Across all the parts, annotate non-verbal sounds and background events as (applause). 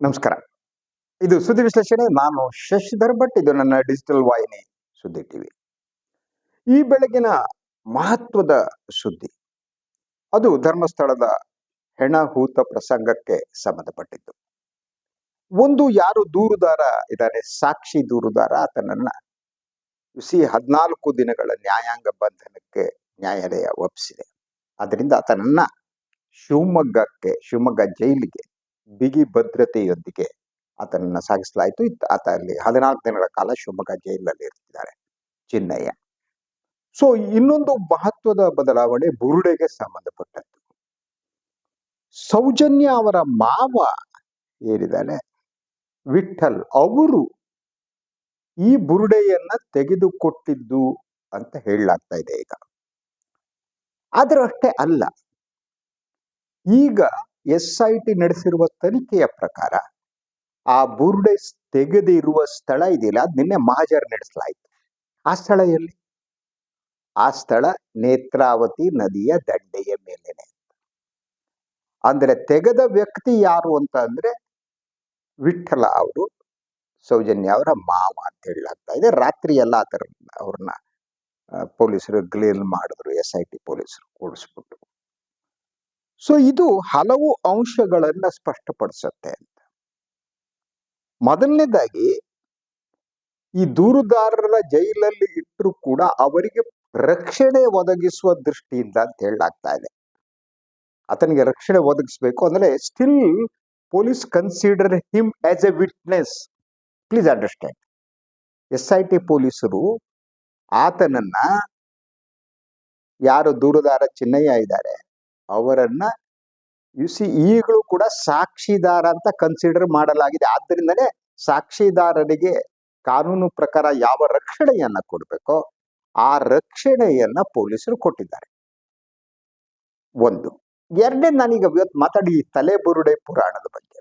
ನಮಸ್ಕಾರ. ಇದು ಸುದ್ದಿ ವಿಶ್ಲೇಷಣೆ. ನಾನು ಶಶಿಧರ್ ಭಟ್ ಇದು ನನ್ನ ಡಿಜಿಟಲ್ ವಾಹಿನಿ ಸುದ್ದಿ ಟಿವಿ. ಈ ಬೆಳಗಿನ ಮಹತ್ವದ ಸುದ್ದಿ. ಅದು ಧರ್ಮಸ್ಥಳದ ಹೆಣಹೂತ ಪ್ರಸಂಗಕ್ಕೆ ಸಂಬಂಧಪಟ್ಟಿದ್ದು. ಒಂದು ಯಾರು ದೂರುದಾರ ಇದ್ದಾರೆ ಸಾಕ್ಷಿ ದೂರುದಾರ ಆತನನ್ನ ಸಿ ಹದಿನಾಲ್ಕು ದಿನಗಳ ನ್ಯಾಯಾಂಗ ಬಂಧನಕ್ಕೆ ನ್ಯಾಯಾಲಯ ಒಪ್ಪಿಸಿದೆ ಅದರಿಂದ ಆತನನ್ನ ಶಿವಮೊಗ್ಗಕ್ಕೆ, ಶಿವಮೊಗ್ಗ ಜೈಲಿಗೆ ಬಿಗಿ ಭದ್ರತೆಯೊಂದಿಗೆ ಆತನನ್ನ ಸಾಗಿಸಲಾಯಿತು. ಆತ ಅಲ್ಲಿ ಹದಿನಾಲ್ಕು ದಿನಗಳ ಕಾಲ ಶಿವಮೊಗ್ಗ ಜೈಲಿನಲ್ಲಿ ಇರ್ತಿದ್ದಾರೆ ಚಿನ್ನಯ್ಯ. ಸೊ ಇನ್ನೊಂದು ಮಹತ್ವದ ಬದಲಾವಣೆ ಬುರುಡೆಗೆ ಸಂಬಂಧಪಟ್ಟದ್ದು. ಸೌಜನ್ಯ ಅವರ ಮಾವ ಏನಿದ್ದಾನೆ ವಿಠಲ್ ಅವರು ಈ ಬುರುಡೆಯನ್ನ ತೆಗೆದುಕೊಟ್ಟಿದ್ದು ಅಂತ ಹೇಳಲಾಗ್ತಾ ಇದೆ ಈಗ. ಆದರೂ ಅಷ್ಟೇ ಅಲ್ಲ. ಈಗ ಎಸ್ ಐ ಟಿ ನಡೆಸಿರುವ ತನಿಖೆಯ ಪ್ರಕಾರ ಆ ಬುರ್ಡೆಸ್ ತೆಗೆದಿರುವ ಸ್ಥಳ ಇದೆಯಲ್ಲ, ಅದು ನಿನ್ನೆ ಮಹಾಜರ್ ನಡೆಸಲಾಯಿತು. ಆ ಸ್ಥಳ ಎಲ್ಲಿ? ಆ ಸ್ಥಳ ನೇತ್ರಾವತಿ ನದಿಯ ದಂಡೆಯ ಮೇಲೇನೆ ಅಂದ್ರೆ ತೆಗೆದ ವ್ಯಕ್ತಿ ಯಾರು ಅಂತ ಅಂದ್ರೆ ವಿಠಲ ಅವರು, ಸೌಜನ್ಯ ಅವರ ಮಾವ ಅಂತ ಹೇಳಲಾಗ್ತಾ ಇದೆ. ರಾತ್ರಿ ಎಲ್ಲ ಥರ ಅವ್ರನ್ನ ಪೊಲೀಸರು ಗ್ಲೇಲ್ ಮಾಡಿದ್ರು ಎಸ್ ಐ ಟಿ ಪೊಲೀಸರು ಕೂಡಿಸ್ಬಿಟ್ಟು ಸೊ ಇದು ಹಲವು ಅಂಶಗಳನ್ನ ಸ್ಪಷ್ಟಪಡಿಸುತ್ತೆ ಅಂತ. ಮೊದಲನೇದಾಗಿ, ಈ ದೂರುದಾರರ ಜೈಲಲ್ಲಿ ಇಟ್ಟರು ಕೂಡ ಅವರಿಗೆ ರಕ್ಷಣೆ ಒದಗಿಸುವ ದೃಷ್ಟಿಯಿಂದ ಅಂತ ಹೇಳಲಾಗ್ತಾ ಇದೆ. ಆತನಿಗೆ ರಕ್ಷಣೆ ಒದಗಿಸಬೇಕು ಅಂದ್ರೆ still police consider him as a witness please understand S I T ಪೊಲೀಸರು ಆತನನ್ನ ಯಾರು ದೂರುದಾರ ಚಿನ್ನಯ್ಯ ಇದ್ದಾರೆ ಅವರನ್ನ ಯು ಸಿ ಈಗಲೂ ಕೂಡ ಸಾಕ್ಷಿದಾರ ಅಂತ ಕನ್ಸಿಡರ್ ಮಾಡಲಾಗಿದೆ. ಆದ್ದರಿಂದಲೇ ಸಾಕ್ಷಿದಾರರಿಗೆ ಕಾನೂನು ಪ್ರಕಾರ ಯಾವ ರಕ್ಷಣೆಯನ್ನ ಕೊಡಬೇಕೋ, ಆ ರಕ್ಷಣೆಯನ್ನ ಪೊಲೀಸರು ಕೊಟ್ಟಿದ್ದಾರೆ. ಒಂದು. ಎರಡನೇ ನಾನೀಗ ಇವತ್ತು ಮಾತಾಡಿ ಈ ತಲೆಬುರುಡೆ ಪುರಾಣದ ಬಗ್ಗೆ.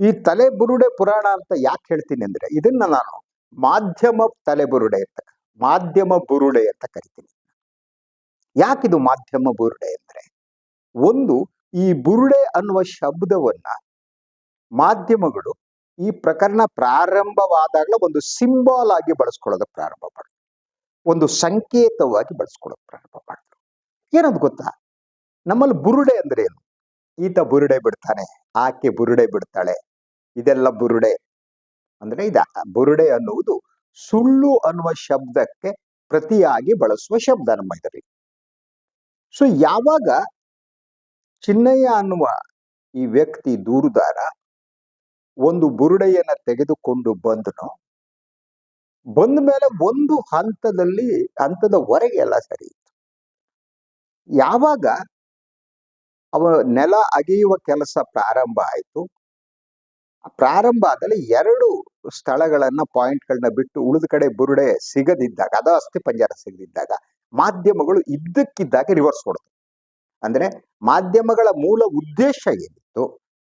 ಈ ತಲೆಬುರುಡೆ ಪುರಾಣ ಅಂತ ಯಾಕೆ ಹೇಳ್ತೀನಿ ಅಂದ್ರೆ, ಇದನ್ನ ನಾನು ಮಾಧ್ಯಮ ತಲೆಬುರುಡೆ ಅಂತ, ಮಾಧ್ಯಮ ಬುರುಡೆ ಅಂತ ಕರಿತೀನಿ. ಯಾಕಿದು ಮಾಧ್ಯಮ ಬುರುಡೆ ಅಂದ್ರೆ? ಒಂದು, ಈ ಬುರುಡೆ ಅನ್ನುವ ಶಬ್ದವನ್ನ ಮಾಧ್ಯಮಗಳು ಈ ಪ್ರಕರಣ ಪ್ರಾರಂಭವಾದಾಗಲೇ ಒಂದು ಸಿಂಬಾಲ್ ಆಗಿ ಬಳಸ್ಕೊಳ್ಳೋದು ಪ್ರಾರಂಭ ಮಾಡಿದ್ರು. ಒಂದು ಸಂಕೇತವಾಗಿ ಬಳಸ್ಕೊಳ್ಳೋದು ಪ್ರಾರಂಭ ಮಾಡಿದ್ರು. ಏನದು ಗೊತ್ತಾ? ನಮ್ಮಲ್ಲಿ ಬುರುಡೆ ಅಂದ್ರೆ ಏನು? ಈತ ಬುರುಡೆ ಬಿಡ್ತಾನೆ, ಆಕೆ ಬುರುಡೆ ಬಿಡ್ತಾಳೆ, ಇದೆಲ್ಲ ಬುರುಡೆ. ಅಂದ್ರೆ ಇದ ಬುರುಡೆ ಅನ್ನುವುದು ಸುಳ್ಳು ಅನ್ನುವ ಶಬ್ದಕ್ಕೆ ಪ್ರತಿಯಾಗಿ ಬಳಸುವ ಶಬ್ದ ನಮ್ಮ ಇದರಲ್ಲಿ. ಸೊ ಯಾವಾಗ ಚಿನ್ನಯ್ಯ ಅನ್ನುವ ಈ ವ್ಯಕ್ತಿ ದೂರುದಾರ ಒಂದು ಬುರುಡೆಯನ್ನ ತೆಗೆದುಕೊಂಡು ಬಂದನು, ಬಂದ ಮೇಲೆ ಒಂದು ಹಂತದಲ್ಲಿ ಹಂತದವರೆಗೆ ಎಲ್ಲ ಸರಿ ಇತ್ತು. ಯಾವಾಗ ಅವ ನೆಲ ಅಗೆಯುವ ಕೆಲಸ ಪ್ರಾರಂಭ ಆಯಿತು, ಪ್ರಾರಂಭ ಆದಲ್ಲಿ ಎರಡು ಸ್ಥಳಗಳನ್ನ ಪಾಯಿಂಟ್ಗಳನ್ನ ಬಿಟ್ಟು ಉಳಿದ ಕಡೆ ಬುರುಡೆ ಸಿಗದಿದ್ದಾಗ, ಅದು ಅಸ್ಥಿ ಪಂಜರ ಸಿಗದಿದ್ದಾಗ ಮಾಧ್ಯಮಗಳು ಇದ್ದಕ್ಕಿದ್ದಾಗ ರಿವರ್ಸ್ ಕೊಡ್ತವೆ ಅಂದ್ರೆ ಮಾಧ್ಯಮಗಳ ಮೂಲ ಉದ್ದೇಶ ಏನಿತ್ತು,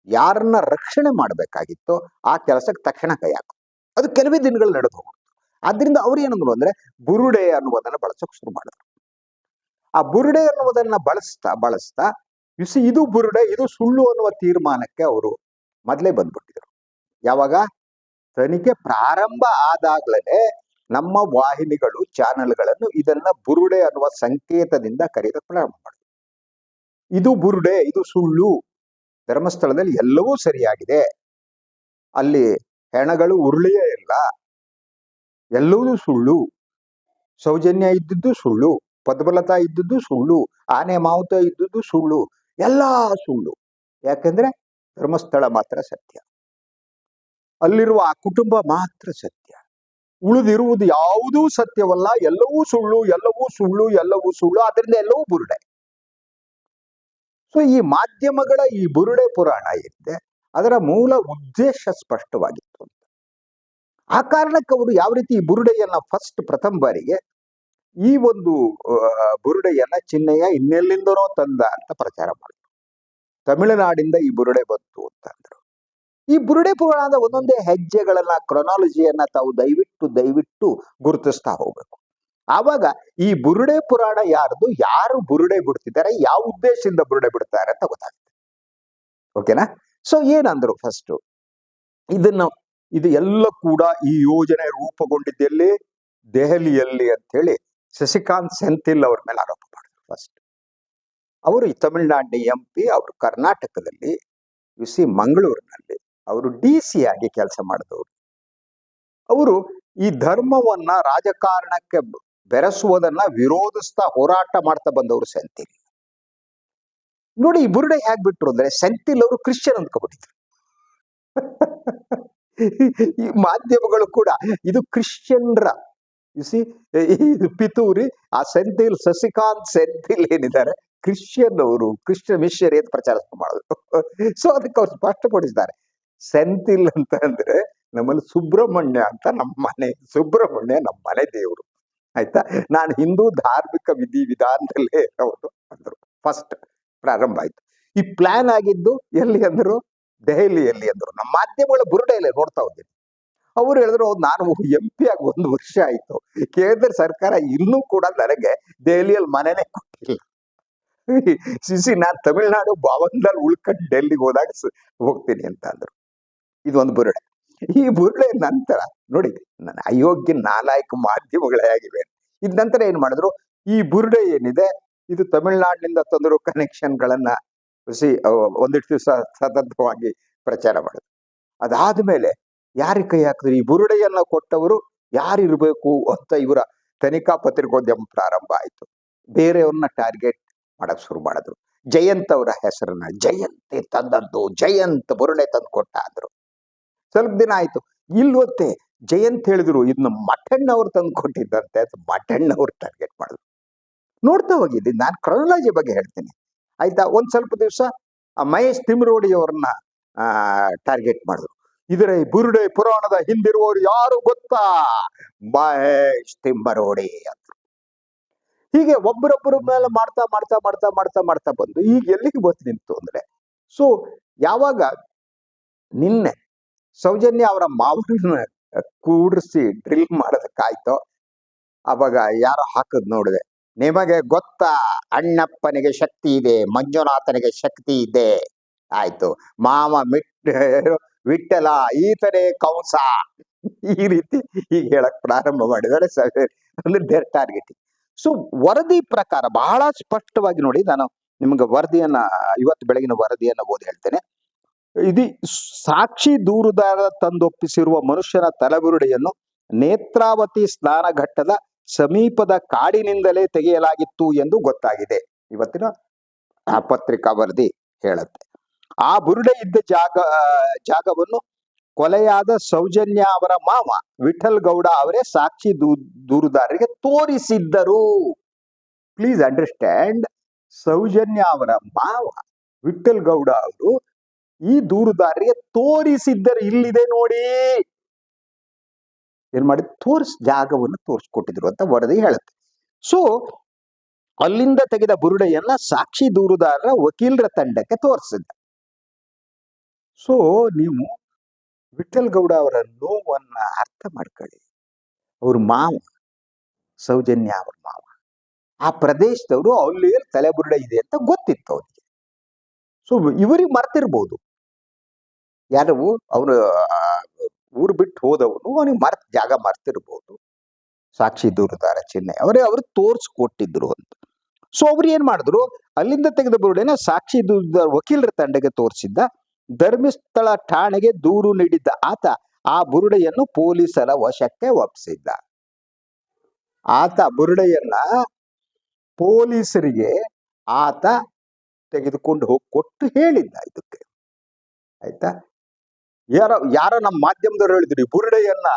ಯಾರನ್ನ ರಕ್ಷಣೆ ಮಾಡಬೇಕಾಗಿತ್ತು, ಆ ಕೆಲಸಕ್ಕೆ ತಕ್ಷಣ ಕೈ ಹಾಕು ಅದು ಕೆಲವೇ ದಿನಗಳು ನಡೆದು ಹೋಗುತ್ತೆ. ಆದ್ರಿಂದ ಅವ್ರು ಏನಂದ್ರು ಅಂದ್ರೆ ಬುರುಡೆ ಅನ್ನುವುದನ್ನ ಬಳಸೋಕೆ ಶುರು ಮಾಡಿದ್ರು. ಆ ಬುರುಡೆ ಅನ್ನುವುದನ್ನ ಬಳಸ್ತಾ ಬಳಸ್ತಾ ಇಸಿ ಇದು ಬುರುಡೆ, ಇದು ಸುಳ್ಳು ಅನ್ನುವ ತೀರ್ಮಾನಕ್ಕೆ ಅವರು ಮೊದಲೇ ಬಂದ್ಬಿಟ್ಟಿದ್ರು. ಯಾವಾಗ? ತನಿಖೆ ಪ್ರಾರಂಭ ಆದಾಗ್ಲೇ ನಮ್ಮ ವಾಹಿನಿಗಳು, ಚಾನೆಲ್ಗಳನ್ನು ಇದನ್ನ ಬುರುಡೆ ಅನ್ನುವ ಸಂಕೇತದಿಂದ ಕರೆಯೋದಕ್ಕೆ ಪ್ರಾರಂಭ ಮಾಡಿದ್ರು ಇದು ಬುರುಡೆ, ಇದು ಸುಳ್ಳು. ಧರ್ಮಸ್ಥಳದಲ್ಲಿ ಎಲ್ಲವೂ ಸರಿಯಾಗಿದೆ. ಅಲ್ಲಿ ಹೆಣಗಳು ಉರುಳಿಯೇ ಇಲ್ಲ. ಎಲ್ಲವೂ ಸುಳ್ಳು. ಸೌಜನ್ಯ ಇದ್ದದ್ದು ಸುಳ್ಳು. ಪದ್ಮಲತಾ ಇದ್ದದ್ದು ಸುಳ್ಳು. ಆನೆ ಮಾವುತ ಇದ್ದದ್ದು ಸುಳ್ಳು. ಎಲ್ಲ ಸುಳ್ಳು. ಯಾಕಂದ್ರೆ ಧರ್ಮಸ್ಥಳ ಮಾತ್ರ ಸತ್ಯ. ಅಲ್ಲಿರುವ ಆ ಕುಟುಂಬ ಮಾತ್ರ ಸತ್ಯ. ಉಳಿದಿರುವುದು ಯಾವುದೂ ಸತ್ಯವಲ್ಲ. ಎಲ್ಲವೂ ಸುಳ್ಳು ಎಲ್ಲವೂ ಸುಳ್ಳು ಎಲ್ಲವೂ ಸುಳ್ಳು. ಅದರಿಂದ ಎಲ್ಲವೂ ಬುರುಡೆ. ಸೊ ಈ ಮಾಧ್ಯಮಗಳ ಈ ಬುರುಡೆ ಪುರಾಣ ಏನಿದೆ, ಅದರ ಮೂಲ ಉದ್ದೇಶ ಸ್ಪಷ್ಟವಾಗಿತ್ತು ಅಂತ. ಆ ಕಾರಣಕ್ಕೆ ಅವರು ಯಾವ ರೀತಿ ಈ ಬುರುಡೆಯನ್ನ ಫಸ್ಟ್ ಪ್ರಥಮ ಬಾರಿಗೆ ಈ ಒಂದು ಬುರುಡೆಯನ್ನ ಚಿಹ್ನೆಯ ಇನ್ನೆಲ್ಲಿಂದನೋ ತಂದ ಅಂತ ಪ್ರಚಾರ ಮಾಡಿದ್ರು. ತಮಿಳುನಾಡಿಂದ ಈ ಬುರುಡೆ ಬಂತು ಅಂತ. ಈ ಬುರುಡೆ ಪುರಾಣದ ಒಂದೊಂದೇ ಹೆಜ್ಜೆಗಳನ್ನ ಕ್ರೊನಾಲಜಿಯನ್ನ ತಾವು ದಯವಿಟ್ಟು ದಯವಿಟ್ಟು ಗುರುತಿಸ್ತಾ ಹೋಗ್ಬೇಕು. ಆವಾಗ ಈ ಬುರುಡೆ ಪುರಾಣ ಯಾರ್ದು, ಯಾರು ಬುರುಡೆ ಬಿಡ್ತಿದ್ದಾರೆ, ಯಾವ ಉದ್ದೇಶದಿಂದ ಬುರುಡೆ ಬಿಡ್ತಾರೆ ಅಂತ ಗೊತ್ತಾಗುತ್ತೆ. ಓಕೆನಾ ಸೊ ಏನಂದ್ರು ಫಸ್ಟ್ ಇದನ್ನ, ಇದು ಎಲ್ಲ ಕೂಡ ಈ ಯೋಜನೆ ರೂಪುಗೊಂಡಿದ್ದಲ್ಲಿ? ದೆಹಲಿಯಲ್ಲಿ ಅಂತ ಹೇಳಿ ಶಶಿಕಾಂತ್ ಸೆಂಥಿಲ್ ಅವ್ರ ಮೇಲೆ ಆರೋಪ ಮಾಡಿದ್ರು ಫಸ್ಟ್ ಅವರು ತಮಿಳುನಾಡಿನ ಎಂ ಪಿ ಅವರು ಕರ್ನಾಟಕದಲ್ಲಿ ಯು ಸಿ ಮಂಗಳೂರಿನಲ್ಲಿ ಅವರು ಡಿ ಸಿ ಆಗಿ ಕೆಲಸ ಮಾಡಿದವರು. ಅವರು ಈ ಧರ್ಮವನ್ನ ರಾಜಕಾರಣಕ್ಕೆ ಬೆರೆಸುವುದನ್ನ ವಿರೋಧಿಸ್ತಾ ಹೋರಾಟ ಮಾಡ್ತಾ ಬಂದವರು ಸಂತಿಲ್ ನೋಡಿ ಈ ಬುರುಡೆ ಹೇಗ್ ಬಿಟ್ರು ಅಂದ್ರೆ ಸಂತಿಲ್ ಅವರು ಕ್ರಿಶ್ಚಿಯನ್ ಅಂದ್ಕೊಬಿಟ್ಟಿದ್ರು (laughs) ಈ ಮಾಧ್ಯಮಗಳು ಕೂಡ ಇದು ಕ್ರಿಶ್ಚಿಯನ್ರ. ಸಿ ಇದು ಪಿತೂರಿ, ಆ ಸಂತಿಲ್, ಸಸಿಕಾಂತ್ ಸೆಂತಿಲ್ ಏನಿದ್ದಾರೆ, ಕ್ರಿಶ್ಚಿಯನ್ ಅವರು, ಕ್ರಿಶ್ಚಿಯನ್ ಮಿಷನರಿ ಅಂತ ಪ್ರಚಾರ ಮಾಡೋದು. ಸೊ (laughs) ಅದಕ್ಕೆ ಅವ್ರು ಸ್ಪಷ್ಟಪಡಿಸಿದ್ದಾರೆ. ಸೆಂಥಿಲ್ ಅಂತ ಅಂದ್ರೆ ನಮ್ಮಲ್ಲಿ ಸುಬ್ರಹ್ಮಣ್ಯ ಅಂತ ನಮ್ಮ ಮನೆ ಸುಬ್ರಹ್ಮಣ್ಯ ನಮ್ಮ ಮನೆ ದೇವರು. ಆಯ್ತಾ? ನಾನು ಹಿಂದೂ ಧಾರ್ಮಿಕ ವಿಧಿ ವಿಧಾನದಲ್ಲೇ ಅವರು ಅಂದ್ರು. ಫಸ್ಟ್ ಪ್ರಾರಂಭ ಆಯ್ತು. ಈ ಪ್ಲಾನ್ ಆಗಿದ್ದು ಎಲ್ಲಿ ಅಂದ್ರು? ದೆಹಲಿಯಲ್ಲಿ ಅಂದ್ರು. ನಮ್ಮ ಮಾಧ್ಯಮಗಳ ಬುರುಡೆಯಲ್ಲೇ ನೋಡ್ತಾ ಹೋದ್ದೀನಿ ಅವ್ರು ಹೇಳಿದ್ರು "ಹೌದು, ನಾನು ಎಂ ಪಿ ಆಗಿ ಒಂದು ವರ್ಷ ಆಯ್ತು. ಕೇಂದ್ರ ಸರ್ಕಾರ ಇನ್ನೂ ಕೂಡ ನನಗೆ ದೆಹಲಿಯಲ್ಲಿ ಮನೆನೇ ಕೊಟ್ಟಿಲ್ಲ. (laughs) ಸಿಸಿ ನಾನು ತಮಿಳ್ನಾಡು ಭಾವನದಲ್ಲಿ ಉಳ್ಕೊಂಡು ಡೆಲ್ಲಿಗೆ ಹೋದಾಗ ಹೋಗ್ತೀನಿ ಅಂತ ಅಂದ್ರು. ಇದೊಂದು ಬುರುಡೆ. ಈ ಬುರುಡೆ ನಂತರ ನೋಡಿ, ನನ್ನ ಅಯೋಗ್ಯ ನಾಲಾಯಕ ಮಾಧ್ಯಮಗಳೇ ಆಗಿವೆ. ಇದ ನಂತರ ಏನ್ ಮಾಡಿದ್ರು? ಈ ಬುರುಡೆ ಏನಿದೆ? ಇದು ತಮಿಳ್ನಾಡಿನಿಂದ ತಂದಿರೋ ಕನೆಕ್ಷನ್ಗಳನ್ನ ಸಿ ಒಂದಿಷ್ಟು ದಿವಸ ಸತತವಾಗಿ ಪ್ರಚಾರ ಮಾಡಿದ್ರು. ಅದಾದ್ಮೇಲೆ ಯಾರಿಗೆ ಕೈ ಹಾಕಿದ್ರು? ಈ ಬುರುಡೆಯನ್ನ ಕೊಟ್ಟವರು ಯಾರಿರ್ಬೇಕು ಅಂತ ಇವರ ತನಿಖಾ ಪತ್ರಿಕೋದ್ಯಮ ಪ್ರಾರಂಭ ಆಯ್ತು. ಬೇರೆಯವ್ರನ್ನ ಟಾರ್ಗೆಟ್ ಮಾಡಕ್ ಶುರು ಮಾಡಿದ್ರು. ಜಯಂತ್ ಅವರ ಹೆಸರನ್ನ, ಜಯಂತೆ ತಂದದ್ದು, ಜಯಂತ್ ಬುರುಡೆ ತಂದು ಕೊಟ್ಟ ಅಂದ್ರು ಸ್ವಲ್ಪ ದಿನ ಆಯ್ತು. ಇಲ್ವತ್ತೆ ಜಯಂತ್ ಹೇಳಿದ್ರು ಇದನ್ನ ಮಠಣ್ಣ ಅವ್ರು ತಂದು ಕೊಟ್ಟಿದ್ದಂತೆ ಅಂತ ಮಠಣ್ಣ ಅವ್ರು ಟಾರ್ಗೆಟ್ ಮಾಡಿದ್ರು. ನೋಡ್ತಾ ಹೋಗಿದ್ದೆ. ನಾನು ಕ್ರೊನಾಲಜಿ ಬಗ್ಗೆ ಹೇಳ್ತೀನಿ. ಆಯ್ತಾ? ಒಂದ್ ಸ್ವಲ್ಪ ದಿವಸ ಮಹೇಶ್ ತಿಮ್ರೋಡಿ ಅವ್ರನ್ನ ಟಾರ್ಗೆಟ್ ಮಾಡಿದ್ರು. ಇದರ ಬುರುಡೆ ಪುರಾಣದ ಹಿಂದಿರುವವರು ಯಾರು ಗೊತ್ತಾ? ಮಹೇಶ್ ತಿಮ್ಮರೋಡಿ ಅಂದ್ರು ಹೀಗೆ ಒಬ್ಬರೊಬ್ಬರ ಮೇಲೆ ಮಾಡ್ತಾ ಮಾಡ್ತಾ ಮಾಡ್ತಾ ಮಾಡ್ತಾ ಮಾಡ್ತಾ ಬಂದು ಈಗ ಎಲ್ಲಿಗೆ ಬಂದು ನಿಂತು ಅಂದ್ರೆ ಸೊ ಯಾವಾಗ ನಿನ್ನೆ ಸೌಜನ್ಯ ಅವರ ಮಾವನ ಕೂಡಿಸಿ ಡ್ರಿಲ್ ಮಾಡೋದಕ್ಕಾಯ್ತು? ಅವಾಗ ಯಾರೋ ಹಾಕದ್ ನೋಡಿದೆ. ನಿಮಗೆ ಗೊತ್ತಾ? ಅಣ್ಣಪ್ಪನಿಗೆ ಶಕ್ತಿ ಇದೆ, ಮಂಜುನಾಥನಿಗೆ ಶಕ್ತಿ ಇದೆ. ಆಯ್ತು. ಮಾವ ಮಿಟ್ ವಿಟ್ಟಲ ಈತನೇ ಕೌಸ. ಈ ರೀತಿ ಈಗ ಹೇಳಕ್ ಪ್ರಾರಂಭ ಮಾಡಿದರೆ ಸ- ಅಂದ್ರೆ ಟಾರ್ಗೆಟ್ ಸೊ ವರದಿ ಪ್ರಕಾರ ಬಹಳ ಸ್ಪಷ್ಟವಾಗಿ ನೋಡಿ, ನಾನು ನಿಮ್ಗೆ ವರದಿಯನ್ನ, ಇವತ್ತು ಬೆಳಗಿನ ವರದಿಯನ್ನ ಓದಿ ಹೇಳ್ತೇನೆ. ಇದು ಸಾಕ್ಷಿ ದೂರುದಾರ ತಂದೊಪ್ಪಿಸಿರುವ ಮನುಷ್ಯನ ತಲೆಬುರುಡೆಯನ್ನು ನೇತ್ರಾವತಿ ಸ್ನಾನಘಟ್ಟದ ಸಮೀಪದ ಕಾಡಿನಿಂದಲೇ ತೆಗೆಯಲಾಗಿತ್ತು ಎಂದು ಗೊತ್ತಾಗಿದೆ. ಇವತ್ತಿನ ಪತ್ರಿಕಾ ವರದಿ ಹೇಳುತ್ತೆ. ಆ ಬುರುಡೆ ಇದ್ದ ಜಾಗ ಜಾಗವನ್ನು ಕೊಲೆಯಾದ ಸೌಜನ್ಯ ಅವರ ಮಾವ ವಿಠಲ್ ಗೌಡ ಅವರೇ ಸಾಕ್ಷಿ ದೂ, ದೂರುದಾರರಿಗೆ ತೋರಿಸಿದ್ದರು. ಪ್ಲೀಸ್ ಅಂಡರ್ಸ್ಟ್ಯಾಂಡ್ ಸೌಜನ್ಯ ಅವರ ಮಾವ ವಿಠಲ್ ಗೌಡ ಅವರು ಈ ದೂರುದಾರರಿಗೆ ತೋರಿಸಿದ್ದರು ಇಲ್ಲಿದೆ ನೋಡಿ. ಏನ್ ಮಾಡಿ ತೋರಿಸ್ ಜಾಗವನ್ನು ತೋರಿಸ್ಕೊಟ್ಟಿದ್ರು ಅಂತ ವರದಿ ಹೇಳುತ್ತೆ. ಸೊ ಅಲ್ಲಿಂದ ತೆಗೆದ ಬುರುಡೆಯನ್ನ ಸಾಕ್ಷಿ ದೂರುದಾರರ ವಕೀಲರ ತಂಡಕ್ಕೆ ತೋರಿಸಿದ್ದ. ಸೊ ನೀವು ವಿಠಲ್ ಗೌಡ ಅವರ ನೋವನ್ನ ಅರ್ಥ ಮಾಡ್ಕೊಳ್ಳಿ. ಅವ್ರ ಮಾವ, ಸೌಜನ್ಯ ಅವ್ರ ಮಾವ, ಆ ಪ್ರದೇಶದವರು ಅಲ್ಲಿ ತಲೆಬುರುಡೆ ಇದೆ ಅಂತ ಗೊತ್ತಿತ್ತು ಅವ್ರಿಗೆ. ಸೊ ಇವರಿಗೆ ಮರ್ತಿರ್ಬೋದು. ಯಾರು ಅವನು ಊರು ಬಿಟ್ಟು ಹೋದವನು, ಅವನಿಗೆ ಮರ್ತ್, ಜಾಗ ಮರ್ತಿರ್ಬೋದು. ಸಾಕ್ಷಿ ದೂರದಾರ ಚಿಹ್ನೆ ಅವರೇ, ಅವರು ತೋರಿಸ್ಕೊಟ್ಟಿದ್ರು ಅಂತ. ಸೊ ಅವ್ರು ಏನ್ ಮಾಡಿದ್ರು? ಅಲ್ಲಿಂದ ತೆಗೆದ ಬುರುಡೆನ ಸಾಕ್ಷಿ ದೂರದ ವಕೀಲರ ತಂಡಕ್ಕೆ ತೋರಿಸಿದ್ದ, ಧರ್ಮಸ್ಥಳ ಠಾಣೆಗೆ ದೂರು ನೀಡಿದ್ದ ಆತ, ಆ ಬುರುಡೆಯನ್ನು ಪೊಲೀಸರ ವಶಕ್ಕೆ ಒಪ್ಪಿಸಿದ್ದ ಆತ ಬುರುಡೆಯನ್ನ ಪೊಲೀಸರಿಗೆ ಆತ ತೆಗೆದುಕೊಂಡು ಹೋಗಿ ಕೊಟ್ಟು ಹೇಳಿದ್ದ ಇದಕ್ಕೆ. ಆಯ್ತಾ? ಯಾರೋ ಯಾರೋ ನಮ್ಮ ಮಾಧ್ಯಮದವ್ರು ಹೇಳಿದ್ರು, ಈ ಬುರುಡೆಯನ್ನ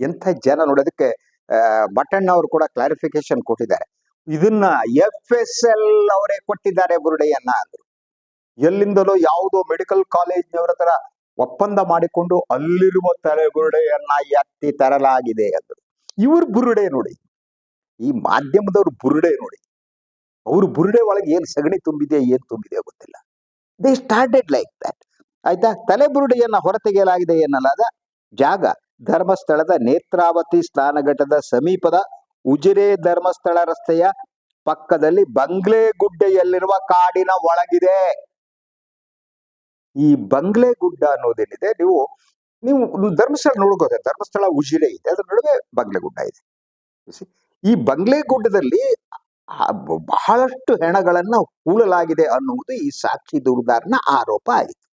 ಎಂಥ ಜನ ನೋಡೋದಕ್ಕೆ ಬಟಣ್ಣ ಅವರು ಕೂಡ ಕ್ಲಾರಿಫಿಕೇಶನ್ ಕೊಟ್ಟಿದ್ದಾರೆ. ಇದನ್ನ ಎಫ್ ಎಸ್ ಎಲ್ ಅವರೇ ಕೊಟ್ಟಿದ್ದಾರೆ ಬುರುಡೆಯನ್ನ ಅಂದ್ರು. ಎಲ್ಲಿಂದಲೋ ಯಾವುದೋ ಮೆಡಿಕಲ್ ಕಾಲೇಜ್ನವರ ತರ ಒಪ್ಪಂದ ಮಾಡಿಕೊಂಡು ಅಲ್ಲಿರುವ ತಲೆ ಬುರುಡೆಯನ್ನ ಎತ್ತಿ ತರಲಾಗಿದೆ ಅಂದ್ರು. ಇವ್ರ ಬುರುಡೆ ನೋಡಿ. ಈ ಮಾಧ್ಯಮದವ್ರ ಬುರುಡೆ ನೋಡಿ. ಅವ್ರ ಬುರುಡೆ ಒಳಗೆ ಏನ್ ಸಗಣಿ ತುಂಬಿದೆ, ಏನ್ ತುಂಬಿದೆ ಗೊತ್ತಿಲ್ಲ. ದೇ ಸ್ಟಾರ್ಟೆಡ್ ಲೈಕ್ ದಟ್ ಆಯ್ತಾ? ತಲೆಬುರುಡೆಯನ್ನ ಹೊರತೆಗೆಯಲಾಗಿದೆ ಎನ್ನಲಾದ ಜಾಗ. ಧರ್ಮಸ್ಥಳದ ನೇತ್ರಾವತಿ ಸ್ನಾನಘಟ್ಟದ ಸಮೀಪದ ಉಜಿರೆ ಧರ್ಮಸ್ಥಳ ರಸ್ತೆಯ ಪಕ್ಕದಲ್ಲಿ ಬಂಗ್ಲೆ ಗುಡ್ಡೆಯಲ್ಲಿರುವ ಕಾಡಿನ ಒಳಗಿದೆ. ಈ ಬಂಗ್ಲೆ ಗುಡ್ಡ ಅನ್ನೋದೇನಿದೆ? ನೀವು ನೀವು ಧರ್ಮಸ್ಥಳ ನೋಡ್ಬೋದೆ ಧರ್ಮಸ್ಥಳ ಉಜಿರೆ ಇದೆ, ಅದ್ರ ನಡುವೆ ಬಂಗ್ಲೆ ಗುಡ್ಡ ಇದೆ? ಈ ಬಂಗ್ಲೆ ಗುಡ್ಡದಲ್ಲಿ ಬಹಳಷ್ಟು ಹೆಣಗಳನ್ನ ಹೂಳಲಾಗಿದೆ ಅನ್ನುವುದು ಈ ಸಾಕ್ಷಿ ದೂರುದಾರನ ಆರೋಪ ಆಯಿತು.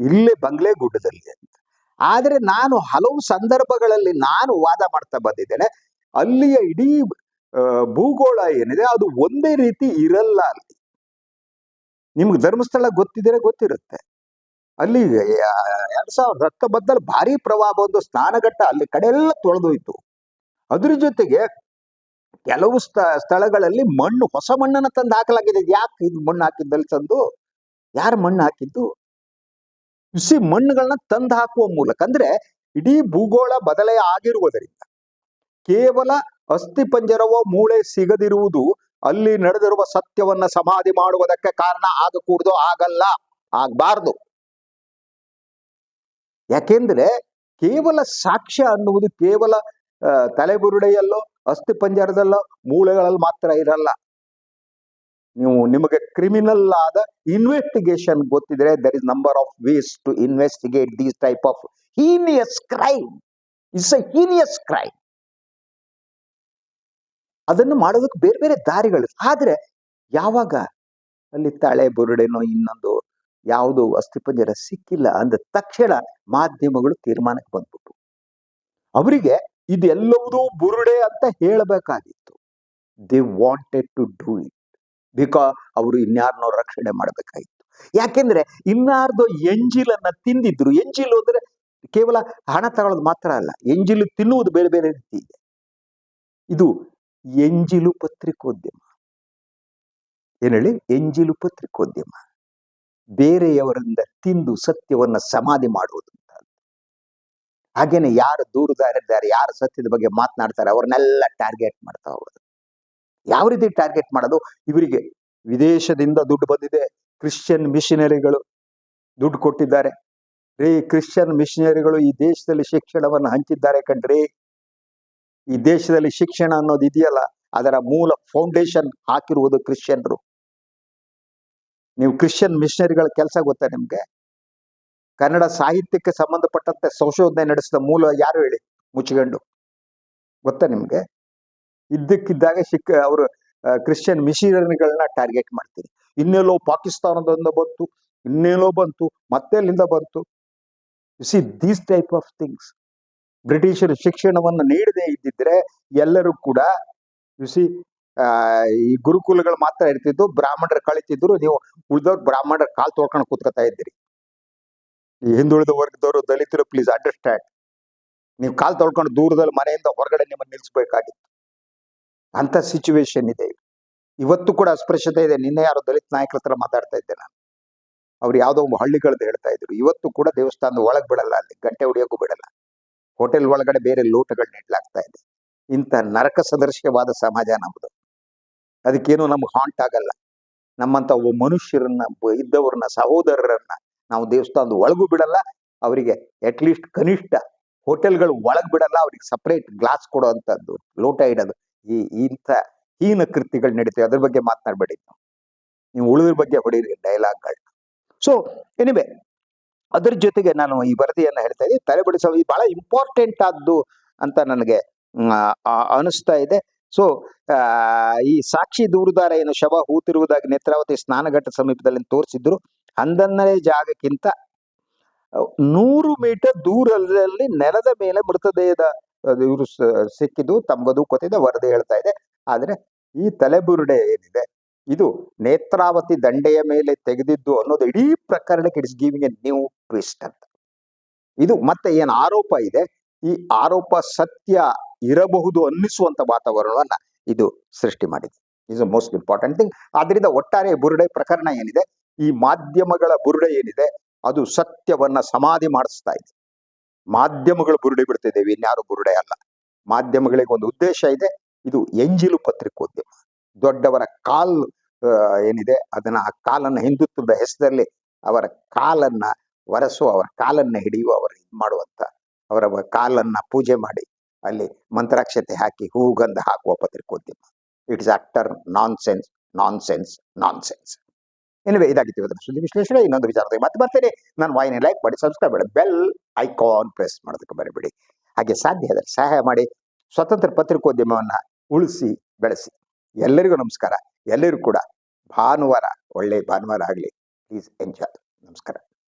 ಇಲ್ಲೇ ಬಂಗ್ಲೆ ಗುಡ್ಡದಲ್ಲಿ ಅಂತ. ಆದರೆ ನಾನು ಹಲವು ಸಂದರ್ಭಗಳಲ್ಲಿ ನಾನು ವಾದ ಮಾಡ್ತಾ ಬಂದಿದ್ದೇನೆ. ಅಲ್ಲಿಯ ಇಡೀ ಭೂಗೋಳ ಏನಿದೆ ಅದು ಒಂದೇ ರೀತಿ ಇರಲ್ಲ ಅಲ್ಲಿ. ನಿಮ್ಗೆ ಧರ್ಮಸ್ಥಳ ಗೊತ್ತಿದ್ರೆ ಗೊತ್ತಿರುತ್ತೆ. ಅಲ್ಲಿ ಎರಡ್ ಸಾವಿರದ ಹತ್ತೊಂಬತ್ತಲ್ಲಿ ಭಾರಿ ಪ್ರವಾಹ ಒಂದು ಸ್ನಾನಘಟ್ಟ ಅಲ್ಲಿ ಕಡೆ ಎಲ್ಲ ತೊಳೆದೋಯ್ತು. ಅದ್ರ ಜೊತೆಗೆ ಕೆಲವು ಸ್ಥ, ಸ್ಥಳಗಳಲ್ಲಿ ಮಣ್ಣು, ಹೊಸ ಮಣ್ಣನ್ನ ತಂದು ಹಾಕಲಾಗಿದೆ. ಯಾಕೆ ಇದು ಮಣ್ಣು ಹಾಕಿದ್ದಲ್ಲಿ ತಂದು ಯಾರು ಮಣ್ಣು ಹಾಕಿದ್ದು? ಬಿಸಿ ಮಣ್ಣುಗಳನ್ನ ತಂದು ಹಾಕುವ ಮೂಲಕ, ಅಂದ್ರೆ ಇಡೀ ಭೂಗೋಳ ಬದಲೆಯಾಗಿರುವುದರಿಂದ ಕೇವಲ ಅಸ್ಥಿ ಪಂಜರವೋ ಮೂಳೆ ಸಿಗದಿರುವುದು ಅಲ್ಲಿ ನಡೆದಿರುವ ಸತ್ಯವನ್ನ ಸಮಾಧಿ ಮಾಡುವುದಕ್ಕೆ ಕಾರಣ ಆಗಕೂಡದು ಆಗಲ್ಲ, ಆಗ್ಬಾರ್ದು. ಯಾಕೆಂದ್ರೆ ಕೇವಲ ಸಾಕ್ಷ್ಯ ಅನ್ನುವುದು ಕೇವಲ ತಲೆಬುರುಡೆಯಲ್ಲೋ, ಅಸ್ಥಿ ಪಂಜರದಲ್ಲೋ, ಮೂಳೆಗಳಲ್ಲಿ ಮಾತ್ರ ಇರಲ್ಲ. ನೀವು ನಿಮಗೆ ಕ್ರಿಮಿನಲ್ ಆದ ಇನ್ವೆಸ್ಟಿಗೇಷನ್ ಗೊತ್ತಿದ್ರೆ there is number of ways to investigate these type of heinous crime it's a heinous crime ಅದನ್ನು ಮಾಡೋದಕ್ಕೆ ಬೇರೆ ಬೇರೆ ದಾರಿಗಳು. ಆದ್ರೆ ಯಾವಾಗ ಅಲ್ಲಿ ತಳೆ ಬುರುಡೆನೋ ಇನ್ನೊಂದು ಯಾವುದು ಅಸ್ಥಿಪಂಜರ ಸಿಕ್ಕಿಲ್ಲ ಅಂದ ತಕ್ಷಣ ಮಾಧ್ಯಮಗಳು ತೀರ್ಮಾನಕ್ಕೆ ಬಂದ್ಬಿಟ್ಟು ಅವರಿಗೆ ಇದೆಲ್ಲವುದೂ ಬುರುಡೆ ಅಂತ ಹೇಳಬೇಕಾಗಿತ್ತು. They wanted to do it because ಅವರು ಇನ್ಯಾರನ್ನೋ ರಕ್ಷಣೆ ಮಾಡಬೇಕಾಗಿತ್ತು. ಯಾಕೆಂದ್ರೆ ಇನ್ನಾರ್ದೋ ಎಂಜಿಲನ್ನ ತಿಂದಿದ್ರು. ಎಂಜಿಲು ಅಂದ್ರೆ ಕೇವಲ ಹಣ ತಗೊಳ್ಳೋದು ಮಾತ್ರ ಅಲ್ಲ, ಎಂಜಿಲು ತಿನ್ನುವುದು ಬೇರೆ ಬೇರೆ ರೀತಿ ಇದೆ. ಇದು ಎಂಜಿಲು ಪತ್ರಿಕೋದ್ಯಮ. ಏನ್ ಹೇಳಿ? ಎಂಜಿಲು ಪತ್ರಿಕೋದ್ಯಮ. ಬೇರೆಯವರಿಂದ ತಿಂದು ಸತ್ಯವನ್ನ ಸಮಾಧಿ ಮಾಡುವುದು ಹಾಗೇನೆ ಯಾರು ದೂರದಾರಿದ್ದಾರೆ, ಯಾರು ಸತ್ಯದ ಬಗ್ಗೆ ಮಾತನಾಡ್ತಾರೆ, ಅವ್ರನ್ನೆಲ್ಲ ಟಾರ್ಗೆಟ್ ಮಾಡ್ತಾ ಹೋಗೋದು. ಯಾವ ರೀತಿ ಟಾರ್ಗೆಟ್ ಮಾಡೋದು ಇವರಿಗೆ ವಿದೇಶದಿಂದ ದುಡ್ಡು ಬಂದಿದೆ. ಕ್ರಿಶ್ಚಿಯನ್ ಮಿಷನರಿಗಳು ದುಡ್ಡು ಕೊಟ್ಟಿದ್ದಾರೆ. ರೀ ಕ್ರಿಶ್ಚಿಯನ್ ಮಿಷನರಿಗಳು ಈ ದೇಶದಲ್ಲಿ ಶಿಕ್ಷಣವನ್ನು ಹಂಚಿದ್ದಾರೆ ಕಣ್ರಿ. ಈ ದೇಶದಲ್ಲಿ ಶಿಕ್ಷಣ ಅನ್ನೋದು ಇದೆಯಲ್ಲ, ಅದರ ಮೂಲ ಫೌಂಡೇಶನ್ ಹಾಕಿರುವುದು ಕ್ರಿಶ್ಚಿಯನ್ರು ನೀವು ಕ್ರಿಶ್ಚಿಯನ್ ಮಿಷನರಿಗಳ ಕೆಲಸ ಗೊತ್ತಾ ನಿಮ್ಗೆ? ಕನ್ನಡ ಸಾಹಿತ್ಯಕ್ಕೆ ಸಂಬಂಧಪಟ್ಟಂತೆ ಸಂಶೋಧನೆ ನಡೆಸಿದ ಮೂಲ ಯಾರು ಹೇಳಿ? ಮುಚ್ಚಿಗಂಡು ಗೊತ್ತಾ ನಿಮ್ಗೆ? ಇದ್ದಕ್ಕಿದ್ದಾಗ ಸಿಕ್ಕ ಅವರು ಕ್ರಿಶ್ಚಿಯನ್ ಮಿಷನರಿಗಳನ್ನ ಟಾರ್ಗೆಟ್ ಮಾಡ್ತೀರಿ. ಇನ್ನೆಲ್ಲೋ ಪಾಕಿಸ್ತಾನದಿಂದ ಬಂತು, ಇನ್ನೆಲ್ಲೋ ಬಂತು, ಮತ್ತೆ ಅಲ್ಲಿಂದ ಬಂತು. See these type of things ಬ್ರಿಟಿಷರು ಶಿಕ್ಷಣವನ್ನು ನೀಡದೇ ಇದ್ದಿದ್ರೆ ಎಲ್ಲರೂ ಕೂಡ ಯು ಸಿ ಈ ಗುರುಕುಲಗಳು ಮಾತ್ರ ಇರ್ತಿದ್ದು, ಬ್ರಾಹ್ಮಣರು ಕಳಿತಿದ್ರು, ನೀವು ಉಳಿದವ್ರು ಬ್ರಾಹ್ಮಣರ ಕಾಲ್ ತೋಕೊಂಡು ಕೂತ್ಕೊತಾ ಇದ್ದೀರಿ. ಈ ಹಿಂದುಳಿದ ವರ್ಗದವರು ದಲಿತರು ಪ್ಲೀಸ್ ಅಂಡರ್ಸ್ಟ್ಯಾಂಡ್ ನೀವು ಕಾಲ್ ತೊಳ್ಕೊಂಡು ದೂರದಲ್ಲಿ ಮನೆಯಿಂದ ಹೊರಗಡೆ ನಿಮ್ಮನ್ನು ನಿಲ್ಲಿಸ್ಬೇಕಾಗಿತ್ತು. ಅಂತ ಸಿಚುವೇಶನ್ ಇದೆ ಇವತ್ತು ಕೂಡ ಅಸ್ಪೃಶ್ಯತೆ ಇದೆ. ನಿನ್ನೆ ಯಾರೋ ದಲಿತ ನಾಯಕರ ಹತ್ರ ಮಾತಾಡ್ತಾ ಇದ್ದೆ ನಾನು. ಅವ್ರು ಯಾವ್ದೋ ಒಂದು ಹಳ್ಳಿಗಳದ್ದು ಹೇಳ್ತಾ ಇದ್ರು. ಇವತ್ತು ಕೂಡ ದೇವಸ್ಥಾನದ ಒಳಗ್ ಬಿಡಲ್ಲ ಅಲ್ಲಿ. ಗಂಟೆ ಹೊಡಿಯೋಕ್ಕೂ ಬಿಡಲ್ಲ. ಹೋಟೆಲ್ ಒಳಗಡೆ ಬೇರೆ ಲೋಟಗಳನ್ನ ಇಡ್ಲಾಗ್ತಾ ಇದೆ. ಇಂಥ ನರಕ ಸದೃಶ್ಯವಾದ ಸಮಾಜ ನಮ್ಮದು ಅದಕ್ಕೇನು ನಮ್ಗೆ ಹಾಂಟ್ ಆಗಲ್ಲ. ನಮ್ಮಂತ ಒಬ್ಬ ಮನುಷ್ಯರನ್ನ ಇದ್ದವ್ರನ್ನ, ಸಹೋದರರನ್ನ ನಾವು ದೇವಸ್ಥಾನದ ಒಳಗೂ ಬಿಡಲ್ಲ. ಅವರಿಗೆ ಅಟ್ಲೀಸ್ಟ್ ಕನಿಷ್ಠ ಹೋಟೆಲ್ಗಳು ಒಳಗ್ ಬಿಡಲ್ಲ. ಅವ್ರಿಗೆ ಸಪ್ರೇಟ್ ಗ್ಲಾಸ್ ಕೊಡೋ ಅಂತದ್ದು, ಲೋಟ ಇಡೋದು. ಈ ಇಂಥ ಹೀನ ಕೃತಿಗಳು ನಡೀತವೆ. ಅದ್ರ ಬಗ್ಗೆ ಮಾತನಾಡ್ಬೇಡಿ ನೀವು. ಉಳಿದ್ರ ಬಗ್ಗೆ ಹೊಡೀರಿ, ಡೈಲಾಗ್ಗಳು. ಸೊ ಎನಿವೆ ಅದ್ರ ಜೊತೆಗೆ ನಾನು ಈ ವರದಿಯನ್ನ ಹೇಳ್ತಾ ಇದ್ದೀನಿ. ತಲೆಬಡಿಸೋ ಈ ಬಹಳ ಇಂಪಾರ್ಟೆಂಟ್ ಆದ್ದು ಅಂತ ನನಗೆ ಅನಿಸ್ತಾ ಇದೆ. ಸೊ ಈ ಸಾಕ್ಷಿ ದೂರುದಾರ ಏನು ಶವ ಹೂತಿರುವುದಾಗಿ ನೇತ್ರಾವತಿ ಸ್ನಾನಘಟ್ಟ ಸಮೀಪದಲ್ಲಿ ತೋರಿಸಿದ್ರು. ಹನ್ನೊಂದನೇ ಜಾಗಕ್ಕಿಂತ ನೂರು ಮೀಟರ್ ದೂರದಲ್ಲಿ ನೆಲದ ಮೇಲೆ ಮೃತದೇಹದ ಇವರು ಸಿಕ್ಕಿದ್ದು ತಮ್ಗದು ಗೊತ್ತಿದೆ ವರದಿ ಹೇಳ್ತಾ ಇದೆ. ಆದ್ರೆ ಈ ತಲೆಬುರುಡೆ ಏನಿದೆ? ಇದು ನೇತ್ರಾವತಿ ದಂಡೆಯ ಮೇಲೆ ತೆಗೆದಿದ್ದು ಅನ್ನೋದು ಇಡೀ ಪ್ರಕರಣಕ್ಕೆ it's giving a new twist ಅಂತ. ಇದು ಮತ್ತೆ ಏನು ಆರೋಪ ಇದೆ? ಈ ಆರೋಪ ಸತ್ಯ ಇರಬಹುದು ಅನ್ನಿಸುವಂತ ವಾತಾವರಣವನ್ನ ಇದು ಸೃಷ್ಟಿ ಮಾಡಿದೆ. Is a most important thing ಆದ್ರಿಂದ ಒಟ್ಟಾರೆ ಬುರುಡೆ ಪ್ರಕರಣ ಏನಿದೆ? ಈ ಮಾಧ್ಯಮಗಳ ಬುರುಡೆ ಏನಿದೆ? ಅದು ಸತ್ಯವನ್ನ ಸಮಾಧಿ ಮಾಡಿಸ್ತಾ ಇದೆ. ಮಾಧ್ಯಮಗಳು ಬುರುಡೆ ಬಿಡ್ತಿದ್ದೇವೆ ಇನ್ಯಾರು ಬುರುಡೆ ಅಲ್ಲ. ಮಾಧ್ಯಮಗಳಿಗೆ ಒಂದು ಉದ್ದೇಶ ಇದೆ, ಇದು ಎಂಜಿಲು ಪತ್ರಿಕೋದ್ಯಮ. ದೊಡ್ಡವರ ಕಾಲ್ ಏನಿದೆ, ಅದನ್ನ ಆ ಕಾಲನ್ನ ಹಿಂದುತ್ವದ ಹೆಸರಲ್ಲಿ ಅವರ ಕಾಲನ್ನ ಒರೆಸುವ ಅವರ ಕಾಲನ್ನ ಹಿಡಿಯುವ, ಅವರ ಇದು ಮಾಡುವಂತ, ಅವರ ಕಾಲನ್ನ ಪೂಜೆ ಮಾಡಿ, ಅಲ್ಲಿ ಮಂತ್ರಾಕ್ಷತೆ ಹಾಕಿ ಹೂಗಂಧ ಹಾಕುವ ಪತ್ರಿಕೋದ್ಯಮ. It's utter nonsense nonsense nonsense anyway ಇದಾಗಿತ್ತು ಇವತ್ತಿನ ಸುದ್ದಿ ವಿಶ್ಲೇಷಣೆ. ಇನ್ನೊಂದು ವಿಚಾರದಲ್ಲಿ ಮತ್ತೆ ಬರ್ತೇನೆ. ನಾನು ವಾಹಿನಿ ಲೈಕ್ ಮಾಡಿ ಸಬ್ಸ್ಕ್ರೈಬ್ ಮಾಡಿ ಬೆಲ್ ಐಕಾನ್ ಪ್ರೆಸ್ ಮಾಡೋದಕ್ಕೆ ಬರಬೇಡಿ ಹಾಗೆ ಸಾಧ್ಯ ಆದರೆ ಸಹಾಯ ಮಾಡಿ. ಸ್ವತಂತ್ರ ಪತ್ರಿಕೋದ್ಯಮವನ್ನು ಉಳಿಸಿ, ಬೆಳೆಸಿ. ಎಲ್ಲರಿಗೂ ನಮಸ್ಕಾರ. ಎಲ್ಲರಿಗೂ ಕೂಡ ಭಾನುವಾರ, ಒಳ್ಳೆ ಭಾನುವಾರ ಆಗಲಿ. ಪ್ಲೀಸ್ ಎಂಜಾಯ್ ನಮಸ್ಕಾರ.